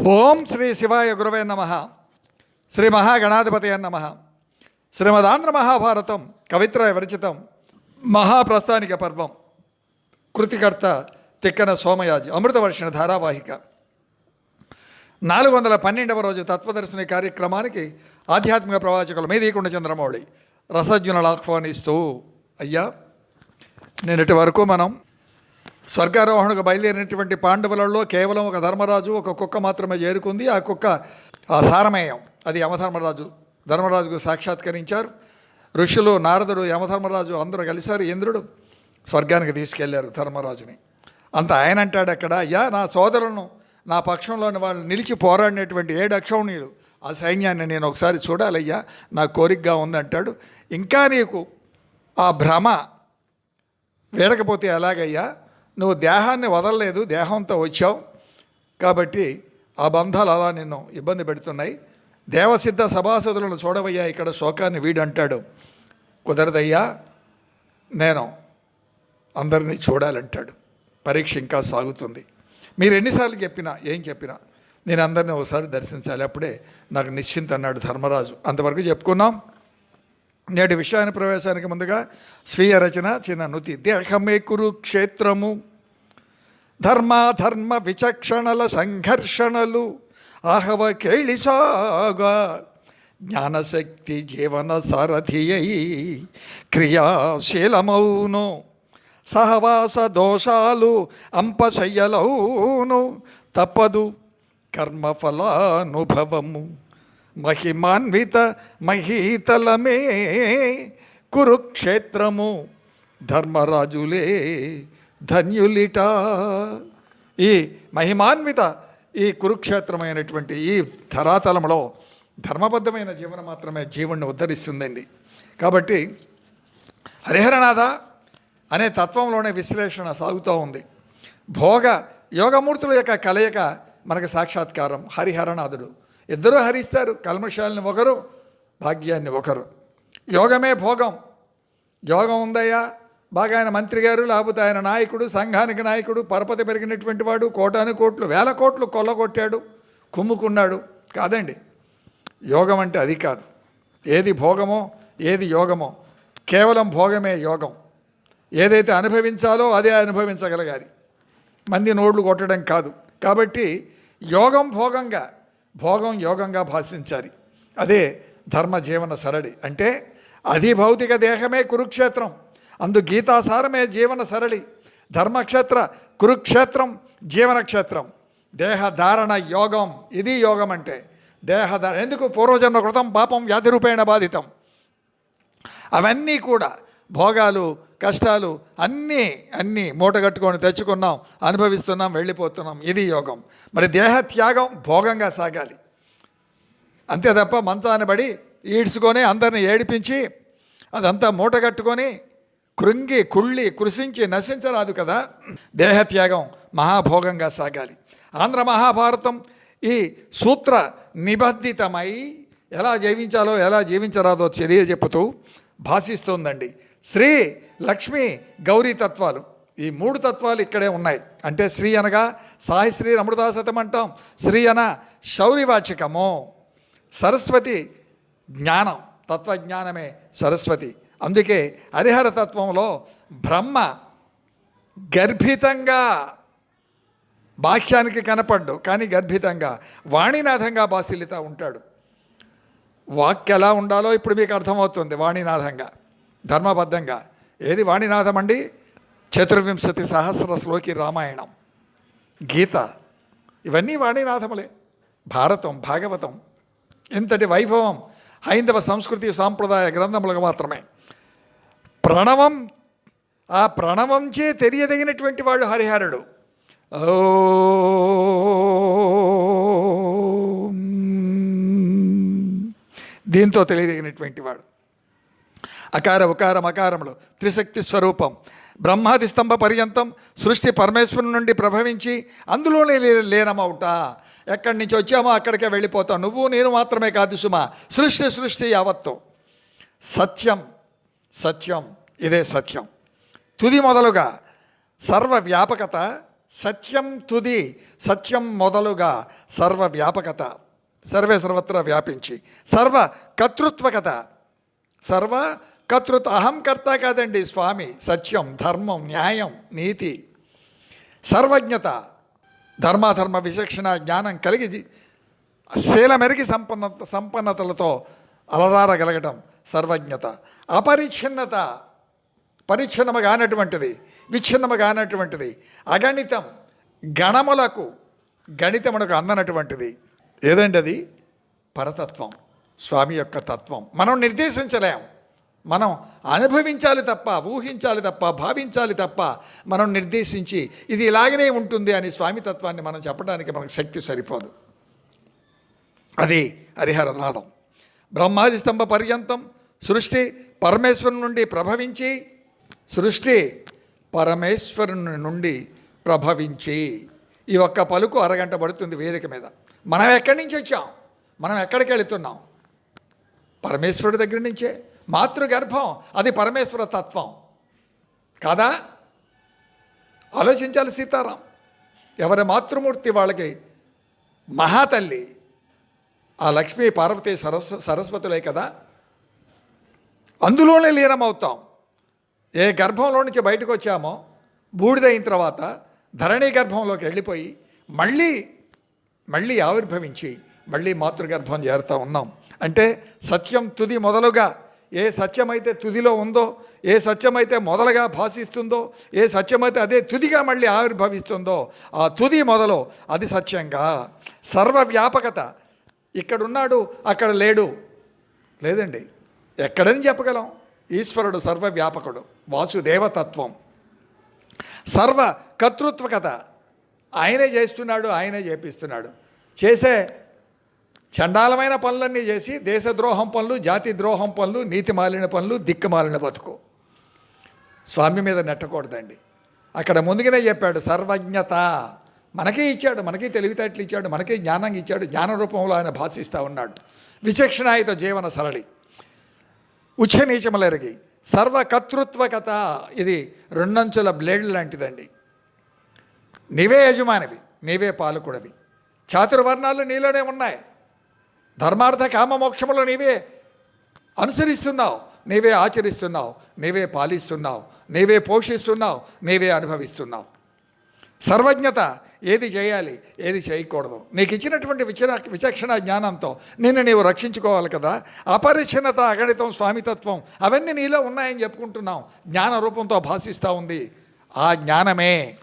ఓం శ్రీ శివాయ గురవే నమ. శ్రీ మహాగణాధిపతి నమ. శ్రీమదాంధ్ర మహాభారతం కవిత్రయ విరచితం మహాప్రస్థానిక పర్వం. కృతికర్త తిక్కన సోమయాజి అమృతవర్షణ ధారావాహిక. నాలుగు వందల పన్నెండవ రోజు తత్వదర్శిని కార్యక్రమానికి ఆధ్యాత్మిక ప్రవాచకులు మేదీకుండ చంద్రమౌళి. రసజ్ఞులను ఆహ్వానిస్తూ అయ్యా నిన్నటి వరకు మనం స్వర్గారోహణకు బయలుదేరినటువంటి పాండవులలో కేవలం ఒక ధర్మరాజు ఒక కుక్క మాత్రమే చేరుకుంది. ఆ కుక్క ఆ సారమేయం అది యమధర్మరాజు ధర్మరాజుకు సాక్షాత్కరించారు. ఋషులు నారదుడు యమధర్మరాజు అందరూ కలిశారు. ఇంద్రుడు స్వర్గానికి తీసుకెళ్ళారు ధర్మరాజుని. అంత ఆయన అంటాడు అక్కడ అయ్యా నా సోదరులను నా పక్షంలోని వాళ్ళు నిలిచి పోరాడినటువంటి ఏడు అక్షౌణీయులు ఆ సైన్యాన్ని నేను ఒకసారి చూడాలయ్యా నా కోరికగా ఉందంటాడు ఇంకా నీకు ఆ భ్రమ వేడకపోతే ఎలాగయ్యా? నువ్వు దేహాన్ని వదలలేదు దేహంతో వచ్చావు. కాబట్టి ఆ బంధాలు అలా నిన్ను ఇబ్బంది పెడుతున్నాయి. దేవసిద్ధ సభాసదులను చూడవయ్యా ఇక్కడ శోకాన్ని వీడంటాడు. కుదరదయ్యా నేను అందరినీ చూడాలంటాడు. పరీక్ష ఇంకా సాగుతుంది. మీరు ఎన్నిసార్లు చెప్పినా ఏం చెప్పినా నేను అందరినీ ఒకసారి దర్శించాలి. అప్పుడే నాకు నిశ్చింత అన్నాడు ధర్మరాజు. అంతవరకు చెప్పుకున్నాం. నేటి విషయాన్ని ప్రవేశానికి ముందుగా స్వీయ రచన చిన్న నుతి. దేహమే కురుక్షేత్రము. ధర్మాధర్మ విచక్షణల సంఘర్షణలు. ఆహవ కేళిసాగా జ్ఞానశక్తి జీవన సారథి అయి క్రియాశీలమౌను. సహవాస దోషాలు అంపశయ్యలౌను. తప్పదు కర్మఫలానుభవము. మహిమాన్విత మహీతలమే కురుక్షేత్రము. ధర్మరాజులే ధన్యులిట. ఈ మహిమాన్విత ఈ కురుక్షేత్రమైనటువంటి ఈ ధరాతలంలో ధర్మబద్ధమైన జీవనం మాత్రమే జీవుణ్ణి ఉద్ధరిస్తుందండి. కాబట్టి హరిహరనాథ అనే తత్వంలోనే విశ్లేషణ సాగుతూ ఉంది. భోగ యోగమూర్తుల యొక్క కలయిక మనకు సాక్షాత్కారం హరిహరనాథుడు. ఇద్దరూ హరిస్తారు కల్మషాలని ఒకరు భాగ్యాన్ని ఒకరు. యోగమే భోగం. యోగం ఉందయ్యా? బాగా ఆయన మంత్రి గారు లేకపోతే ఆయన నాయకుడు సంఘానికి నాయకుడు పరపతి పెరిగినటువంటి వాడు కోటాను కోట్లు వేల కోట్లు కొల్లగొట్టాడు కుమ్ముకున్నాడు. కాదండి యోగం అంటే అది కాదు. ఏది భోగమో ఏది యోగమో కేవలం భోగమే యోగం. ఏదైతే అనుభవించాలో అదే అనుభవించగలగాలి. మంది నోళ్ళు కొట్టడం కాదు. కాబట్టి యోగం భోగంగా భోగం యోగంగా భాషించాలి. అదే ధర్మ జీవన సరళి. అంటే అది భౌతిక దేహమే కురుక్షేత్రం. అందు గీతాసారమే జీవన సరళి ధర్మక్షేత్ర కురుక్షేత్రం జీవనక్షేత్రం. దేహధారణ యోగం ఇది యోగం అంటే దేహధారణ ఎందుకు? పూర్వజన్మ కృతం పాపం వ్యాధి రూపేణ బాధితం. అవన్నీ కూడా భోగాలు కష్టాలు అన్నీ అన్నీ మూటగట్టుకొని తెచ్చుకున్నాం అనుభవిస్తున్నాం వెళ్ళిపోతున్నాం. ఇది యోగం. మరి దేహ త్యాగం భోగంగా సాగాలి. అంతే తప్ప మంచాన పడి ఈడ్చుకొని అందరిని ఏడిపించి అదంతా మూటగట్టుకొని కృంగి కుళ్ళి కృషించి నశించరాదు కదా. దేహత్యాగం మహాభోగంగా సాగాలి. ఆంధ్ర మహాభారతం ఈ సూత్ర నిబద్ధితమై ఎలా జీవించాలో ఎలా జీవించరాదో తెలియజెప్పుతూ భాషిస్తోందండి. శ్రీ లక్ష్మి గౌరీ తత్వాలు. ఈ మూడు తత్వాలు ఇక్కడే ఉన్నాయి. అంటే శ్రీ అనగా సాయి శ్రీ రమృదాసతం అంటాం. శ్రీ అన శౌర్యవాచకము సరస్వతి జ్ఞానం తత్వజ్ఞానమే సరస్వతి. అందుకే హరిహర తత్వంలో బ్రహ్మ గర్భితంగా బాహ్యానికి కనపడ్డు కానీ గర్భితంగా వాణినాథంగా బాసిలిత ఉంటాడు. వాక్ ఎలా ఉండాలో ఇప్పుడు మీకు అర్థమవుతుంది వాణినాథంగా ధర్మబద్ధంగా. ఏది వాణినాథం అండి చతుర్వింశతి సహస్ర శ్లోకి రామాయణం గీత. ఇవన్నీ వాణినాథములే. భారతం భాగవతం ఇంతటి వైభవం హైందవ సంస్కృతి సాంప్రదాయ గ్రంథములకు మాత్రమే. ప్రణవం ఆ ప్రణవంచే తెలియదగినటువంటి వాళ్ళు హరిహరుడు. ఓ. దీంతో తెలియదగినటువంటి వాడు. అకార ఉకార మకారములు త్రిశక్తి స్వరూపం బ్రహ్మాది స్తంభ పర్యంతం సృష్టి పరమేశ్వరు నుండి ప్రభవించి అందులోనే లే- లీనమవుట. ఎక్కడి నుంచి వచ్చామో అక్కడికే వెళ్ళిపోతాం. నువ్వు నేను మాత్రమే కాదు సుమా సృష్టి సృష్టి యావత్తు. సత్యం సత్యం. ఇదే సత్యం. తుది మొదలుగా సర్వ వ్యాపకత సత్యం తుది సత్యం మొదలుగా సర్వ వ్యాపకత సర్వే సర్వత్రా వ్యాపించి. సర్వ కర్తృత్వకత. సర్వ కర్తృత్వ అహం కర్త కాదండి స్వామి. సత్యం ధర్మం న్యాయం నీతి. సర్వజ్ఞత. ధర్మాధర్మ విచక్షణ జ్ఞానం కలిగి శీలమెరిగి సంపన్న సంపన్నతలతో అలరారగలగటం సర్వజ్ఞత. అపరిచ్ఛిన్నత పరిచ్ఛిన్నము కానటువంటిది విచ్ఛిన్నము కానటువంటిది అగణితం గణములకు గణితమునకు అందనటువంటిది. ఏదండి అది? పరతత్వం స్వామి యొక్క తత్వం. మనం నిర్దేశించలేం. మనం అనుభవించాలి తప్ప ఊహించాలి తప్ప భావించాలి తప్ప మనం నిర్దేశించి ఇది ఇలాగనే ఉంటుంది అని స్వామి తత్వాన్ని మనం చెప్పడానికి మనకు శక్తి సరిపోదు. అది హరిహరనాదం. బ్రహ్మాది స్తంభ పర్యంతం సృష్టి పరమేశ్వరుని నుండి ప్రభవించి సృష్టి పరమేశ్వరుని నుండి ప్రభవించి. ఈ ఒక్క పలుకు అరగంట పడుతుంది వేదిక మీద. మనం ఎక్కడి నుంచి వచ్చాం? మనం ఎక్కడికి వెళుతున్నాం? పరమేశ్వరుడి దగ్గర నుంచే. మాతృగర్భం అది పరమేశ్వర తత్వం. కాదా? ఆలోచించాలి సీతారాం. ఎవరి మాతృమూర్తి వాళ్ళకి? మహాతల్లి. ఆ లక్ష్మీ పార్వతి సరస్వ సరస్వతులే కదా? అందులోనే లీనమవుతాం. ఏ గర్భంలో నుంచి బయటకు వచ్చామో బూడిదైన తర్వాత ధరణి గర్భంలోకి వెళ్ళిపోయి మళ్ళీ మళ్ళీ ఆవిర్భవించి మళ్ళీ మాతృగర్భం చేరుతూ ఉన్నాం. అంటే సత్యం తుది మొదలుగా ఏ సత్యమైతే తుదిలో ఉందో ఏ సత్యమైతే మొదలుగా భాషిస్తుందో ఏ సత్యమైతే అదే తుదిగా మళ్ళీ ఆవిర్భవిస్తుందో ఆ తుది మొదలు అది సత్యంగా. సర్వవ్యాపకత. ఇక్కడున్నాడు అక్కడ లేడు. లేదండి. ఎక్కడని చెప్పగలం. ఈశ్వరుడు సర్వవ్యాపకుడు వాసుదేవతత్వం. సర్వ కర్తృత్వకత ఆయనే చేస్తున్నాడు ఆయనే చేపిస్తున్నాడు. చేసే చండాలమైన పనులన్నీ చేసి దేశద్రోహం పనులు జాతి ద్రోహం పనులు నీతి మాలిన పనులు దిక్కుమాలిన బతుకు. స్వామి మీద నెట్టకూడదండి. అక్కడ ముందుగానే చెప్పాడు సర్వజ్ఞత. మనకే ఇచ్చాడు మనకే తెలివితేటలు ఇచ్చాడు మనకే జ్ఞానం ఇచ్చాడు జ్ఞాన రూపంలో ఆయన భాషిస్తూ ఉన్నాడు. విచక్షణాయుత జీవన సరళి. ఉచ్చ నీచములెరిగి సర్వకర్తృత్వకత ఇది రెండంచుల బ్లేడ్ లాంటిదండి. నీవే యజమానివి నీవే పాలకుడివి. చాతుర్వర్ణాలు నీలోనే ఉన్నాయి. ధర్మార్థ కామ మోక్షములు నీవే అనుసరిస్తున్నావు నీవే ఆచరిస్తున్నావు నీవే పాలిస్తున్నావు నీవే పోషిస్తున్నావు నీవే అనుభవిస్తున్నావు. సర్వజ్ఞత ఏది చేయాలి ఏది చేయకూడదు. నీకు ఇచ్చినటువంటి విచ విచక్షణ జ్ఞానంతో నిన్ను నీవు రక్షించుకోవాలి కదా. అపరిచ్ఛిన్నత అగణితం స్వామితత్వం అవన్నీ నీలో ఉన్నాయని చెప్పుకుంటున్నాం. జ్ఞాన రూపంతో భాషిస్తూ ఉంది. ఆ జ్ఞానమే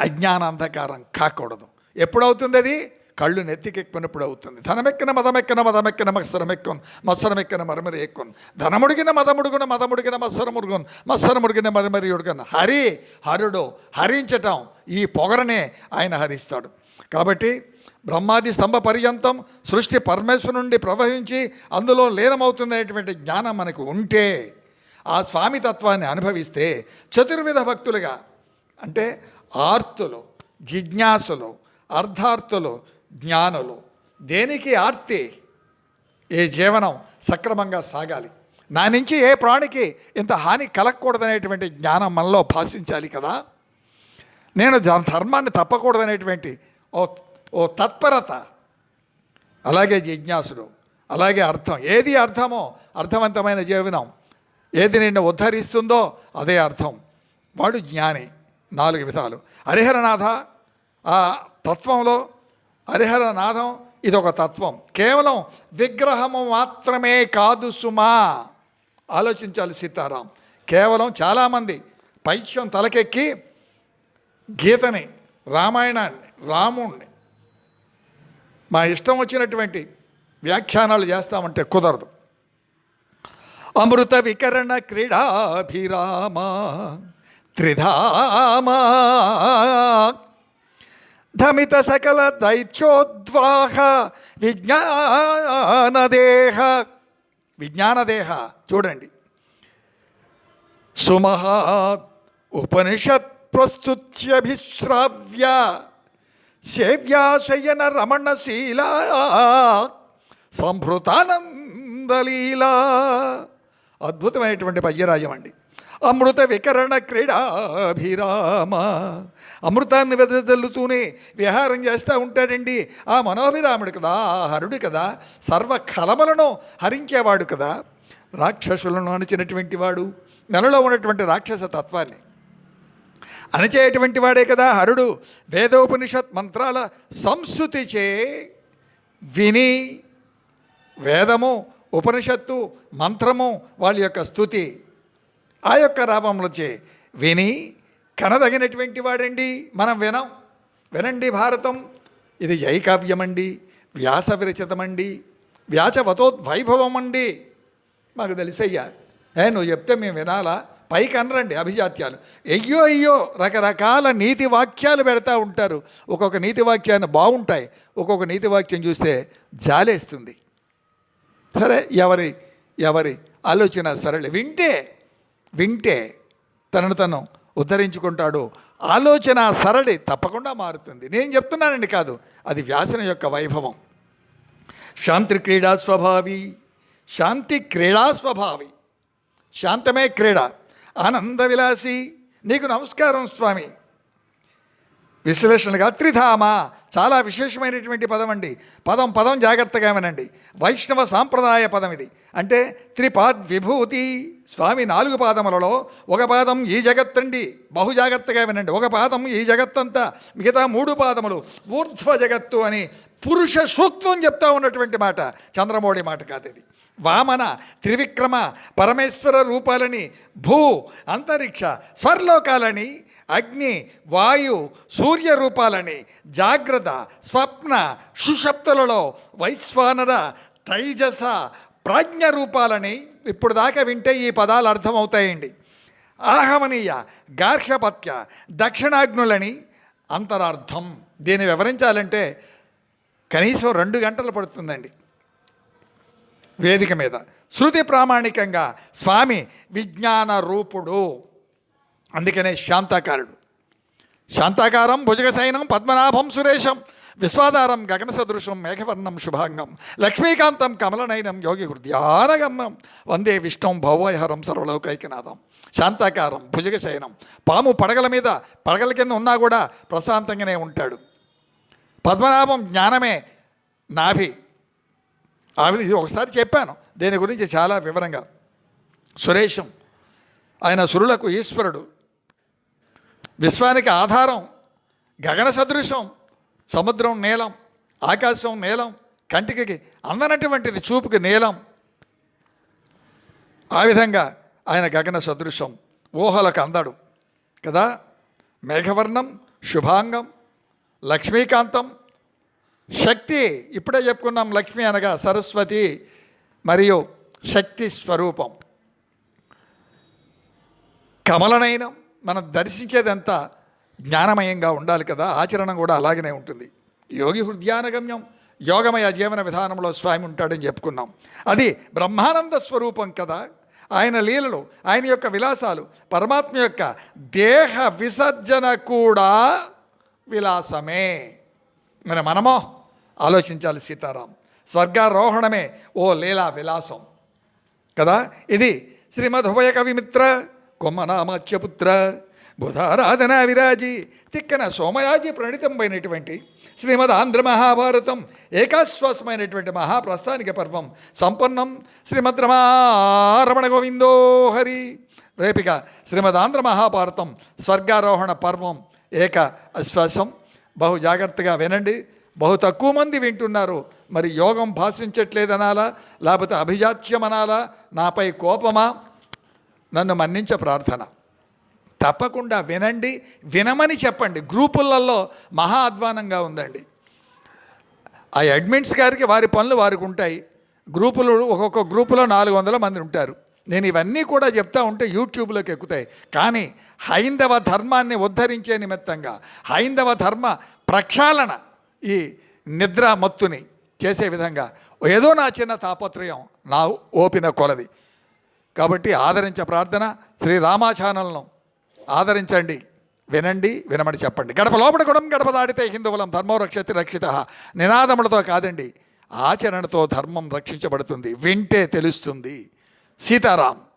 అజ్ఞాన అంధకారం కాకూడదు. ఎప్పుడవుతుంది అది కళ్ళు నెత్తికెక్కినప్పుడు అవుతుంది. ధనమెక్కిన మదమెక్కిన మదమెక్కిన మత్సరమెక్కున్ మత్సరమెక్కిన మరమరి ఎక్కున్. ధనముడిగిన మదముడుగున మదముడిగిన మత్సరముడుగున్ మత్సరముడిగిన మరమరి ఉడుగన్ హరి హరుడు హరించటం ఈ పొగరనే ఆయన హరిస్తాడు. కాబట్టి బ్రహ్మాది స్తంభ పర్యంతం సృష్టి పరమేశ్వరు నుండి ప్రవహించి అందులో లీనమవుతుందనేటువంటి జ్ఞానం మనకు ఉంటే ఆ స్వామి తత్వాన్ని అనుభవిస్తే చతుర్విధ భక్తులుగా అంటే ఆర్తులు జిజ్ఞాసులు అర్ధార్థులు జ్ఞానులు. దేనికి ఆర్తి? ఏ జీవనం సక్రమంగా సాగాలి. నా నుంచి ఏ ప్రాణికి ఇంత హాని కలగకూడదనేటువంటి జ్ఞానం మనలో భాషించాలి కదా. నేను ధర్మాన్ని తప్పకూడదనేటువంటి ఓ ఓ తత్పరత. అలాగే జిజ్ఞాసుడు. అలాగే అర్థం. ఏది అర్థమో అర్థవంతమైన జీవనం. ఏది నిన్ను ఉద్ధరిస్తుందో అదే అర్థం. వాడు జ్ఞాని. నాలుగు విధాలు. హరిహరనాథ ఆ తత్వంలో హరిహర నాదం ఇదొక తత్వం. కేవలం విగ్రహము మాత్రమే కాదు సుమా. ఆలోచించాలి సీతారాం. కేవలం చాలామంది పైత్యం తలకెక్కి గీతని రామాయణాన్ని రాముణ్ణి మా ఇష్టం వచ్చినటువంటి వ్యాఖ్యానాలు చేస్తామంటే కుదరదు. అమృత వికరణ క్రీడాభిరామ త్రిధామా ధమిత సకల దైత్యోద్వాహ విజ్ఞానదేహ విజ్ఞానదేహ చూడండి. సుమహాత్ ఉపనిషత్ ప్రస్తుత్యభిశ్రావ్య సేవ్యాశయన రమణశీల సంభృతానందలీలా అద్భుతమైనటువంటి పద్యరాజం అండి అమృత వికరణ క్రీడాభిరామ. అమృతాన్ని వెదజల్లుతూనే విహారం చేస్తూ ఉంటాడండి. ఆ మనోభిరాముడు కదా ఆ హరుడు కదా సర్వ కలమలను హరించేవాడు కదా. రాక్షసులను అణచినటువంటి వాడు నెలలో ఉన్నటువంటి రాక్షస తత్వాన్ని అణచేటువంటి వాడే కదా హరుడు. వేదోపనిషత్ మంత్రాల సంస్కృతి చే విని వేదము ఉపనిషత్తు మంత్రము వాళ్ళ యొక్క స్థుతి. ఆ యొక్క రామములచే విని కనదగినటువంటి వాడండి. మనం వినం. వినండి భారతం. ఇది జైకావ్యమండి వ్యాస విరచితమండి. వ్యాసవతోద్వైభవం అండి మాకు తెలిసయ్యా. ఏ నువ్వు చెప్తే మేము వినాలా? పైకి అనరండి అభిజాత్యాలు. అయ్యో అయ్యో రకరకాల నీతి వాక్యాలు పెడతా ఉంటారు. ఒక్కొక్క నీతి వాక్యాన్ని బాగుంటాయి. ఒక్కొక్క నీతి వాక్యం చూస్తే జాలేస్తుంది. సరే ఎవరి ఎవరి ఆలోచన సరళి? వింటే వింటే తనను తను ఉద్ధరించుకుంటాడు. ఆలోచన సరళి తప్పకుండా మారుతుంది. నేను చెప్తున్నానండి కాదు అది వ్యాసన యొక్క వైభవం. శాంతి క్రీడా స్వభావి శాంతి క్రీడా స్వభావి శాంతమే క్రీడ ఆనంద విలాసి నీకు నమస్కారం స్వామి. విశ్లేషణగా త్రిధామ. చాలా విశేషమైనటువంటి పదం అండి పదం పదం జాగ్రత్తగా వినండి వైష్ణవ సాంప్రదాయ పదం ఇది అంటే త్రిపాద్ విభూతి స్వామి నాలుగు పాదములలో ఒక పాదం ఈ జగత్తండి. బహు జాగ్రత్తగా వినండి ఒక పాదం ఈ జగత్తంతా. మిగతా మూడు పాదములు ఊర్ధ్వ జగత్తు అని పురుష సూక్తం చెప్తా ఉన్నటువంటి మాట. చంద్రమౌళి మాట కాదు ఇది. వామన త్రివిక్రమ పరమేశ్వర రూపాలని భూ అంతరిక్ష స్వర్లోకాలని అగ్ని వాయు సూర్య రూపాలని జాగ్రత్త స్వప్న సుషప్తులలో వైశ్వానర తైజస ప్రాజ్ఞ రూపాలని ఇప్పుడు దాకా వింటే ఈ పదాలు అర్థమవుతాయండి. ఆహమనీయ గార్హపత్య దక్షిణాగ్నులని అంతరార్థం. దీన్ని వివరించాలంటే కనీసం రెండు గంటలు పడుతుందండి. వేదిక మీద. శృతి ప్రామాణికంగా స్వామి విజ్ఞాన రూపుడు అందుకనే శాంతాకారుడు. శాంతాకారం భుజగశయనం పద్మనాభం సురేశం విశ్వాధారం గగన సదృశం మేఘవర్ణం శుభాంగం లక్ష్మీకాంతం కమలనయనం యోగి హృదయానగమ్యం. వందే విష్ణుం భవోహరం సర్వలోకైకనాథం. శాంతాకారం భుజగశయనం పాము పడగల మీద పడగల కింద ఉన్నా కూడా ప్రశాంతంగానే ఉంటాడు. పద్మనాభం జ్ఞానమే నాభి. ఆవిడ ఇది ఒకసారి చెప్పాను దీని గురించి చాలా వివరంగా. సురేషం ఆయన సురులకు ఈశ్వరుడు. విశ్వానికి ఆధారం గగన సదృశం సముద్రం నీలం ఆకాశం నీలం కంటికి అందనటువంటిది చూపుకి నీలం. ఆ విధంగా ఆయన గగన సదృశం ఊహలకు అందడు. కదా? మేఘవర్ణం శుభాంగం లక్ష్మీకాంతం. శక్తి ఇప్పుడే చెప్పుకున్నాం లక్ష్మి అనగా సరస్వతి మరియు శక్తి స్వరూపం. కమలనైనం మనం దర్శించేదంతా జ్ఞానమయంగా ఉండాలి కదా ఆచరణ కూడా అలాగనే ఉంటుంది. యోగి హృదయానగమ్యం యోగమయ జీవన విధానంలో స్వామి ఉంటాడని చెప్పుకున్నాం. అది బ్రహ్మానంద స్వరూపం కదా ఆయన లీలలు ఆయన యొక్క విలాసాలు పరమాత్మ యొక్క దేహ విసర్జన కూడా విలాసమే. మరి మనమో ఆలోచించాలి సీతారాం స్వర్గారోహణమే ఓ లీలా విలాసం కదా. ఇది శ్రీమద్ ఉభయ కవిమిత్ర కొమ్మనామాచ్యపుత్ర బుధారాధన విరాజి తిక్కన సోమయాజి ప్రణితంపైనటువంటి శ్రీమద్ ఆంధ్ర మహాభారతం ఏకాశ్వాసమైనటువంటి మహాప్రస్థానిక పర్వం సంపన్నం శ్రీమద్ రమణ గోవిందో హరి. రేపిక శ్రీమద్ ఆంధ్ర మహాభారతం స్వర్గారోహణ పర్వం ఏక అశ్వాసం. బహు జాగ్రత్తగా వినండి. బహు తక్కువ మంది వింటున్నారు. మరి యోగం భాషించట్లేదనాలా? లేకపోతే అభిజాత్యమనాలా? నాపై కోపమా? నన్ను మన్నించ ప్రార్థన. తప్పకుండా వినండి వినమని చెప్పండి. గ్రూపులలో మహా అధ్వానంగా ఉందండి. ఆ అడ్మిన్స్ గారికి వారి పనులు వారికి ఉంటాయి. గ్రూపులు ఒక్కొక్క గ్రూపులో నాలుగు వందల మంది ఉంటారు. నేను ఇవన్నీ కూడా చెప్తా ఉంటే యూట్యూబ్లోకి ఎక్కుతాయి. కానీ హైందవ ధర్మాన్ని ఉద్ధరించే నిమిత్తంగా హైందవ ధర్మ ప్రక్షాళన ఈ నిద్ర మత్తుని చేసే విధంగా ఏదో నా చిన్న తాపత్రయం నా ఓపిన కొలది. కాబట్టి ఆదరించే ప్రార్థన శ్రీ రామా ఛానల్ను ఆదరించండి. వినండి వినమని చెప్పండి. గడప లోపల కూడా గడప దాడితే హిందువులం ధర్మం రక్షతి రక్షిత. నినాదములతో కాదండి ఆచరణతో ధర్మం రక్షించబడుతుంది. వింటే తెలుస్తుంది. సీతారాం.